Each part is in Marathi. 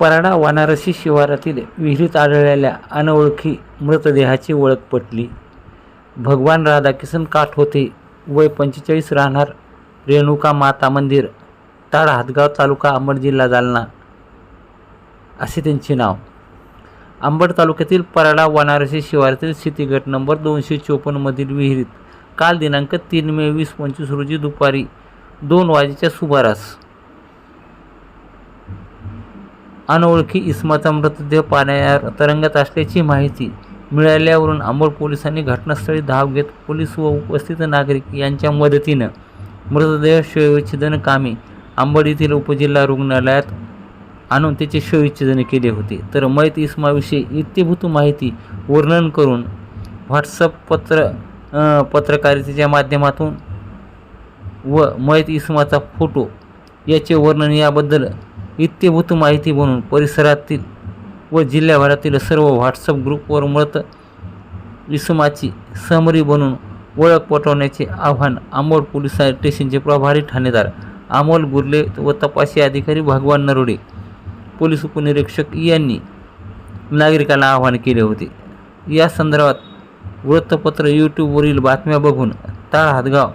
पराडा वानारसी शिवारातील विहिरीत आढळलेल्या अनोळखी मृतदेहाची ओळख पटली. भगवान राधाकिसन काठ होते वय पंचेचाळीस राहणार रेणुका माता मंदिर ताड हातगाव तालुका अंबड जिल्हा जालना असे त्यांचे नाव. अंबड तालुक्यातील पराडा वानारसी शिवारातील स्थितीगट नंबर दोनशे चोपन्नमधील विहिरीत काल दिनांक तीन मे वीस पंचवीस रोजी दुपारी दोन वाजेच्या सुमारास अनोळखी इस्माचा मृतदेह पाण्यावर तरंगत असल्याची माहिती मिळाल्यावरून अंबड पोलिसांनी घटनास्थळी धाव घेत पोलीस व उपस्थित नागरिक यांच्या मदतीनं मृतदेह शवविच्छेदन कामे अंबड येथील उपजिल्हा रुग्णालयात आणून त्याचे शवविच्छेदन केले होते. तर मयत इस्माविषयी इत्यभूत माहिती वर्णन करून व्हॉट्सअप पत्र पत्रकारितेच्या माध्यमातून व मयत इस्माचा फोटो याचे वर्णन याबद्दल इत्यभूत माहिती बनवून परिसरातील व जिल्ह्याभरातील सर्व व्हॉट्सअप ग्रुपवर मृत इसमाची समरी बनवून ओळख पटवण्याचे आव्हान आंबोड पोलीस स्टेशनचे प्रभारी ठाणेदार अमोल गुर्ले व तपासी अधिकारी भगवान नरोडे पोलीस उपनिरीक्षक यांनी नागरिकांना आवाहन केले होते. या संदर्भात वृत्तपत्र यूट्यूबवरील बातम्या बघून ताळ हातगाव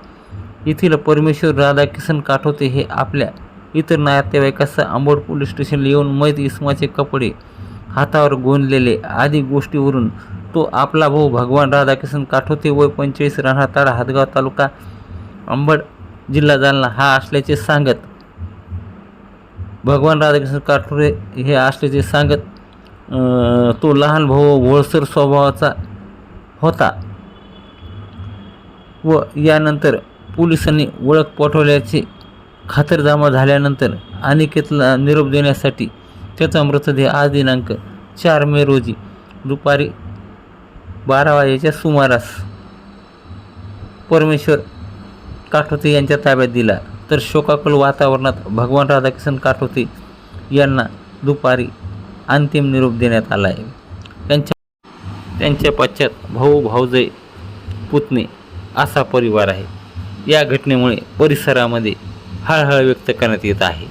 येथील परमेश्वर राधाकिशन काठोते हे आपल्या इतर नातेवाईकासह आंबोड पोलीस स्टेशनला येऊन मैत इस्माचे कपडे हातावर गोंदलेले आदी गोष्टीवरून तो आपला भाऊ भगवान राधाकिशन काठोते वय पंचेचाळीस राहणार ताडा हातगाव तालुका अंबड जिल्हा जालना हा असल्याचे सांगत. भगवान राधाकृष्ण काठोरे हे असल्याचे सांगत तो लहान भाऊ भोळसर स्वभावाचा होता व यानंतर पोलिसांनी ओळख पटवल्याचे खातरजमा झाल्यानंतर अनिकेतला निरोप देण्यासाठी त्याचा मृतदेह आज दिनांक चार मे रोजी दुपारी बारा वाजेच्या सुमारास परमेश्वर काठोते यांच्या ताब्यात दिला. तर शोकाकुल वातावरणात भगवान राधाकिशन काठोते यांना दुपारी अंतिम निरोप देण्यात आला आहे त्यांच्या त्यांच्या पश्चात भाऊ भाऊजय पुतणे असा परिवार आहे. या घटनेमुळे परिसरामध्ये हळहळ व्यक्त करण्यात येत आहे.